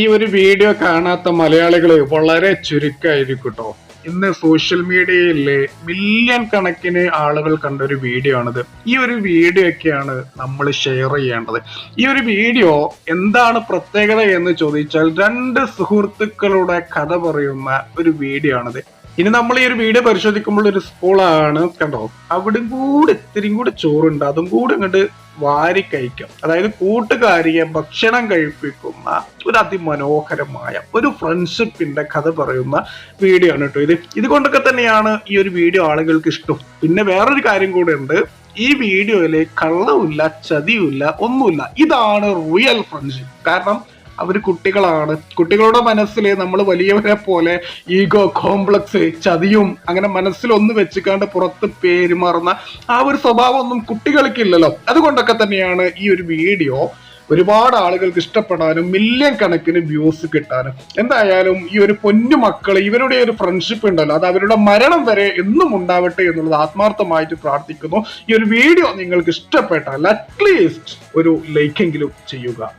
ഈ ഒരു വീഡിയോ കാണാത്ത മലയാളികൾ വളരെ ചുരുക്കമായിരിക്കും കേട്ടോ ഇന്ന് സോഷ്യൽ മീഡിയയിൽ മില്യൺ കണക്കിന് ആളുകൾ കണ്ട ഒരു വീഡിയോ ആണിത്. ഈ ഒരു വീഡിയോ ഒക്കെയാണ് നമ്മൾ ഷെയർ ചെയ്യേണ്ടത്. ഈ ഒരു വീഡിയോ എന്താണ് പ്രത്യേകത എന്ന് ചോദിച്ചാൽ രണ്ട് സുഹൃത്തുക്കളുടെ കഥ പറയുന്ന ഒരു വീഡിയോ ആണിത്. ഇനി നമ്മൾ ഈ ഒരു വീഡിയോ പരിശോധിക്കുമ്പോൾ ഒരു സ്കൂളാണ് കണ്ടോ? അവിടും കൂടെ ഇത്തിരി കൂടെ ചോറുണ്ട്. അതും കൂടെ ഇങ്ങോട്ട് വാരി കഴിക്കും. അതായത് കൂട്ടുകാരിയെ ഭക്ഷണം കഴിപ്പിക്കുന്ന ഒരു അതിമനോഹരമായ ഒരു ഫ്രണ്ട്ഷിപ്പിന്റെ കഥ പറയുന്ന വീഡിയോ ആണ് കേട്ടോ ഇത്. ഇതുകൊണ്ടൊക്കെ തന്നെയാണ് ഈ ഒരു വീഡിയോ ആളുകൾക്ക് ഇഷ്ടം. പിന്നെ വേറൊരു കാര്യം കൂടെ ഉണ്ട്. ഈ വീഡിയോയിൽ കള്ളവുമില്ല ചതിയുമില്ല ഒന്നുമില്ല. ഇതാണ് റിയൽ ഫ്രണ്ട്ഷിപ്പ് കാരണം അവർ കുട്ടികളാണ്. കുട്ടികളുടെ മനസ്സിൽ നമ്മൾ വലിയവരെ പോലെ ഈഗോ കോംപ്ലക്സ് ചതിയും അങ്ങനെ മനസ്സിൽ ഒന്ന് വെച്ചിക്കാണ്ട് പുറത്ത് പെരുമാറുന്ന ആ ഒരു സ്വഭാവം ഒന്നും കുട്ടികൾക്കില്ലല്ലോ. അതുകൊണ്ടൊക്കെ തന്നെയാണ് ഈ ഒരു വീഡിയോ ഒരുപാട് ആളുകൾക്ക് ഇഷ്ടപ്പെടാനും മില്യൺ കണക്കിന് വ്യൂസ് കിട്ടാനും. എന്തായാലും ഈ ഒരു പൊന്നു മക്കൾ ഇവരുടെ ഒരു ഫ്രണ്ട്ഷിപ്പ് ഉണ്ടല്ലോ. അത് അവരുടെ മരണം വരെ എന്നും ഉണ്ടാവട്ടെ എന്നുള്ളത് ആത്മാർത്ഥമായിട്ട് പ്രാർത്ഥിക്കുന്നു. ഈ ഒരു വീഡിയോ നിങ്ങൾക്ക് ഇഷ്ടപ്പെട്ടാൽ അറ്റ്ലീസ്റ്റ് ഒരു ലൈക്കെങ്കിലും ചെയ്യുക.